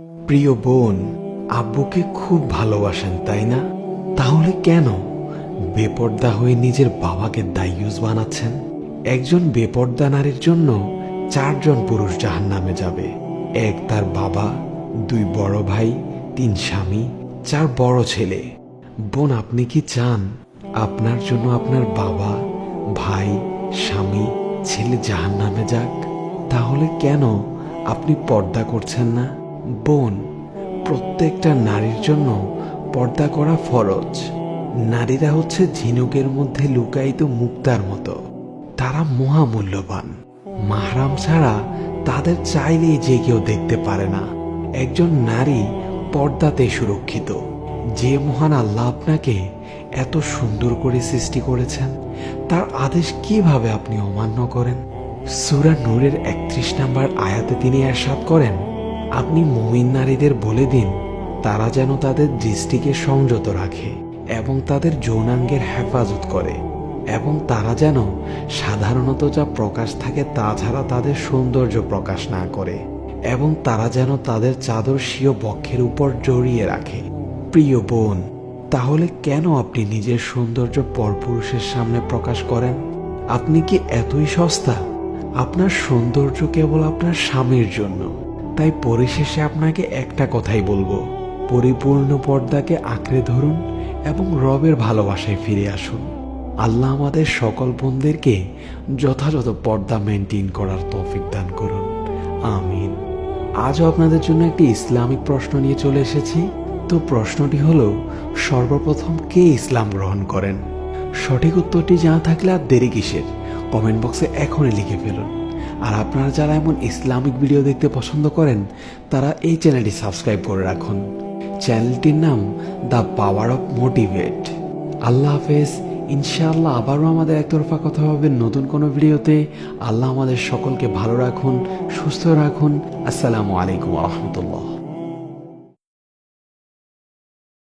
প্রিয় বোন, আব্বুকে খুব ভালোবাসেন, তাই না? তাহলে কেন? বেপর্দা হয়ে নিজের বাবাকে দায়ুস বানাচ্ছেন? একজন বেপর্দা নারীর জন্য চারজন পুরুষ জাহান নামে যাবে। এক তার বাবা, দুই বড় ভাই, তিন স্বামী, চার বড় ছেলে। বোন, আপনি কি চান আপনার জন্য আপনার বাবা, ভাই, স্বামী, ছেলে জাহান নামে যাক? তাহলে কেন আপনি পর্দা করছেন না? বোন, প্রত্যেকটা নারীর জন্য পর্দা করা ফরজ। নারীরা হচ্ছে ঝিনুকের মধ্যে লুকায়িত মুক্তার মতো। তারা মহামূল্যবান। মাহরাম ছাড়া তাদের চাইলেই যে কেউ দেখতে পারে না। একজন নারী পর্দাতে সুরক্ষিত। যে মহান আল্লাহ আপনাকে এত সুন্দর করে সৃষ্টি করেছেন, তার আদেশ কীভাবে আপনি অমান্য করেন? সুরা নূরের একত্রিশ নাম্বার আয়াতে তিনি এরশাদ করেন আপনি মমিন নারীদের বলে দিন, তারা যেন তাদের দৃষ্টিকে সংযত রাখে এবং তাদের যৌনাঙ্গের হেফাজত করে, এবং তারা যেন সাধারণত যা প্রকাশ থাকে তা ছাড়া তাদের সৌন্দর্য প্রকাশ না করে, এবং তারা যেন তাদের চাদর স্বীয় বক্ষের উপর জড়িয়ে রাখে। প্রিয় বোন, তাহলে কেন আপনি নিজের সৌন্দর্য পরপুরুষের সামনে প্রকাশ করেন? আপনি কি এতই সস্তা? আপনার সৌন্দর্য কেবল আপনার স্বামীর জন্য। তাই পরিশেষে আপনাকে একটা কথাই বলব। পরিপূর্ণ পর্দাকে আঁকড়ে ধরুন এবং রবের ভালোবাসায় ফিরে আসুন। আল্লাহ আমাদের সকল বোনদেরকে যথাযথ পর্দা মেনটেন করার তৌফিক দান করুন। আমিন। আজও আপনাদের জন্য একটি ইসলামিক প্রশ্ন নিয়ে চলে এসেছি। তো প্রশ্নটি হলো, সর্বপ্রথম কে ইসলাম গ্রহণ করেন? সঠিক উত্তরটি জানা থাকলে আর দেরি কিসের? কমেন্ট বক্সে এখনই লিখে ফেলুন। আর আপনারা যারা এমন ইসলামিক ভিডিও দেখতে পছন্দ করেন, তারা এই চ্যানেলটি সাবস্ক্রাইব করে রাখুন। চ্যানেলটির নাম the power of motivate. Allah হাফেজ। ইনশাআল্লাহ আবারও আমাদের একতরফা কথা হবে নতুন কোনো ভিডিওতে। আল্লাহ আমাদের সকলকে ভালো রাখুন, সুস্থ রাখুন। আসসালামু আলাইকুম রহমতুল্লাহ।